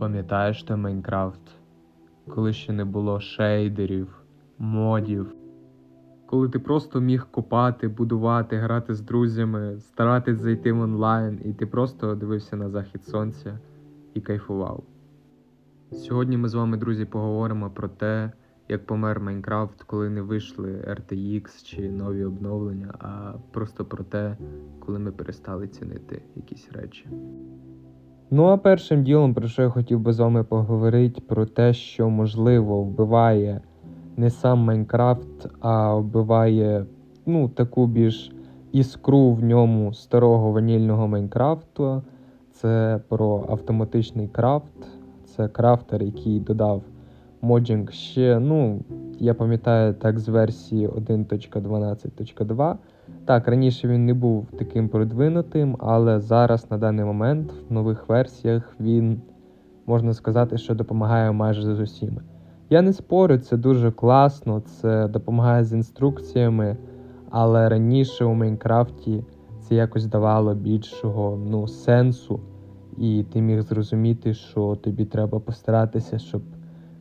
Пам'ятаєш той Майнкрафт, коли ще не було шейдерів, модів, коли ти просто міг копати, будувати, грати з друзями, старатись зайти в онлайн, і ти просто дивився на захід сонця і кайфував. Сьогодні ми з вами, друзі, поговоримо про те, як помер Майнкрафт, коли не вийшли RTX чи нові обновлення, а просто про те, коли ми перестали цінити якісь речі. Ну а першим ділом, про що я хотів би з вами поговорити, про те, що можливо вбиває не сам Майнкрафт, а вбиває ну, таку більш іскру в ньому старого ванільного Майнкрафту. Це про автоматичний крафт. Це крафтер, який додав моджинг ще, ну, я пам'ятаю так з версії 1.12.2. Так, раніше він не був таким продвинутим, але зараз на даний момент в нових версіях він можна сказати, що допомагає майже з усіми. Я не спорю, це дуже класно, це допомагає з інструкціями, але раніше у Майнкрафті це якось давало більшого ну, сенсу, і ти міг зрозуміти, що тобі треба постаратися, щоб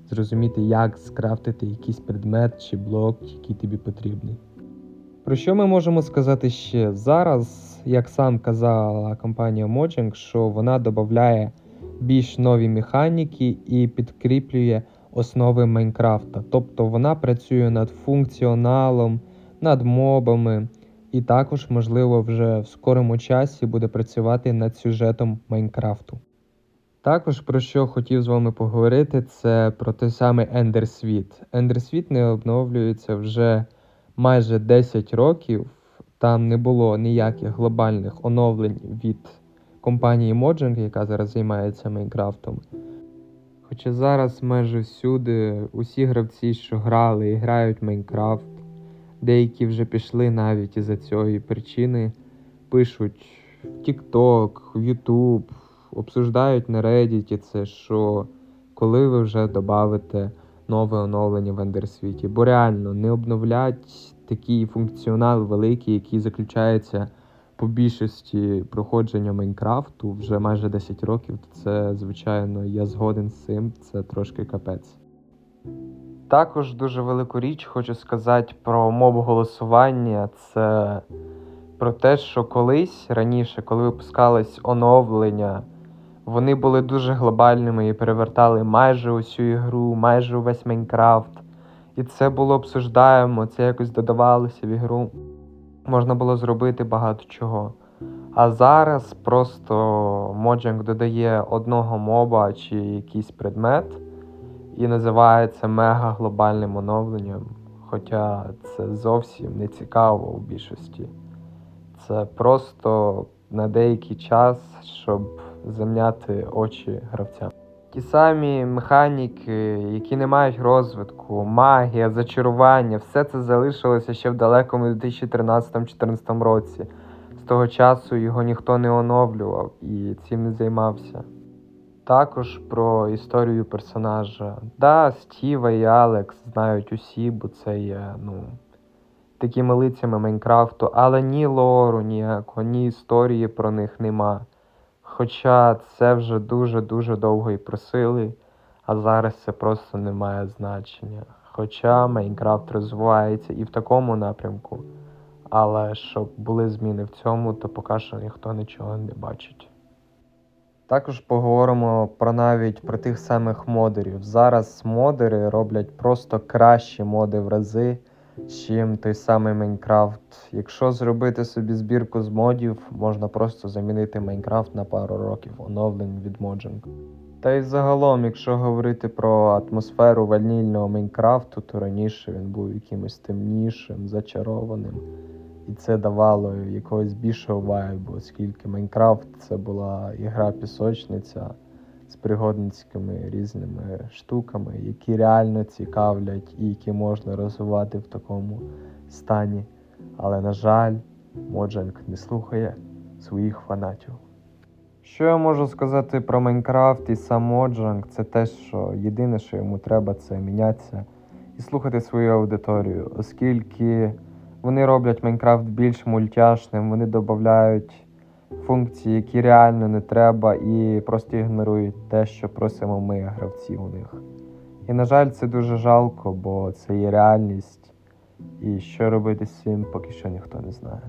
зрозуміти, як скрафтити якийсь предмет чи блок, який тобі потрібний. Про що ми можемо сказати ще? Зараз, як сам казала компанія Mojang, що вона додає більш нові механіки і підкріплює основи Майнкрафта. Тобто вона працює над функціоналом, над мобами, і також, можливо, вже в скорому часі буде працювати над сюжетом Майнкрафту. Також про що хотів з вами поговорити, це про той самий Ендерсвіт. Ендерсвіт не обновлюється вже майже 10 років. Там не було ніяких глобальних оновлень від компанії Mojang, яка зараз займається Майнкрафтом. Хоча зараз майже всюди усі гравці, що грали і грають в Майнкрафт, деякі вже пішли навіть із-за цієї причини, пишуть в TikTok, в YouTube, обсуждають на Reddit це, що коли ви вже додавите нове оновлення в Ендерсвіті. Бо реально не обновлять такий функціонал великий, який заключається по більшості проходження Майнкрафту вже майже 10 років. Це, звичайно, я згоден з цим, це трошки капець. Також дуже велику річ хочу сказати про моб голосування. Це про те, що колись раніше, коли випускались оновлення, вони були дуже глобальними і перевертали майже усю ігру, майже увесь Майнкрафт. І це було обсуждаємо, це якось додавалося в ігру. Можна було зробити багато чого. А зараз просто Mojang додає одного моба чи якийсь предмет і називає це мега глобальним оновленням. Хоча це зовсім не цікаво у більшості. Це просто на деякий час, щоб зам'яти очі гравцям. Ті самі механіки, які не мають розвитку, магія, зачарування, все це залишилося ще в далекому 2013-2014 році. З того часу його ніхто не оновлював і цим не займався. Також про історію персонажа. Да, Стіва і Алекс знають усі, бо це є, ну, такими лицями Майнкрафту, але ні лору ніякого, ні історії про них нема. Хоча це вже дуже-дуже довго і просили, а зараз це просто не має значення. Хоча Майнкрафт розвивається і в такому напрямку, але щоб були зміни в цьому, то поки що ніхто нічого не бачить. Також поговоримо про навіть про тих самих модерів. Зараз модери роблять просто кращі моди в рази, чим той самий Майнкрафт. Якщо зробити собі збірку з модів, можна просто замінити Майнкрафт на пару років оновлень від Mojang. Та й загалом, якщо говорити про атмосферу ванільного Майнкрафту, то раніше він був якимось темнішим, зачарованим. І це давало якогось більшого вайбу, оскільки Майнкрафт це була ігра пісочниця з пригодницькими різними штуками, які реально цікавлять і які можна розвивати в такому стані. Але, на жаль, Mojang не слухає своїх фанатів. Що я можу сказати про Майнкрафт і сам Mojang, це те, що єдине, що йому треба, це мінятися і слухати свою аудиторію, оскільки вони роблять Майнкрафт більш мультяшним, вони додають функції, які реально не треба, і просто ігнорують те, що просимо ми, гравці у них. І, на жаль, це дуже жалко, бо це є реальність. І що робити з цим, поки що ніхто не знає.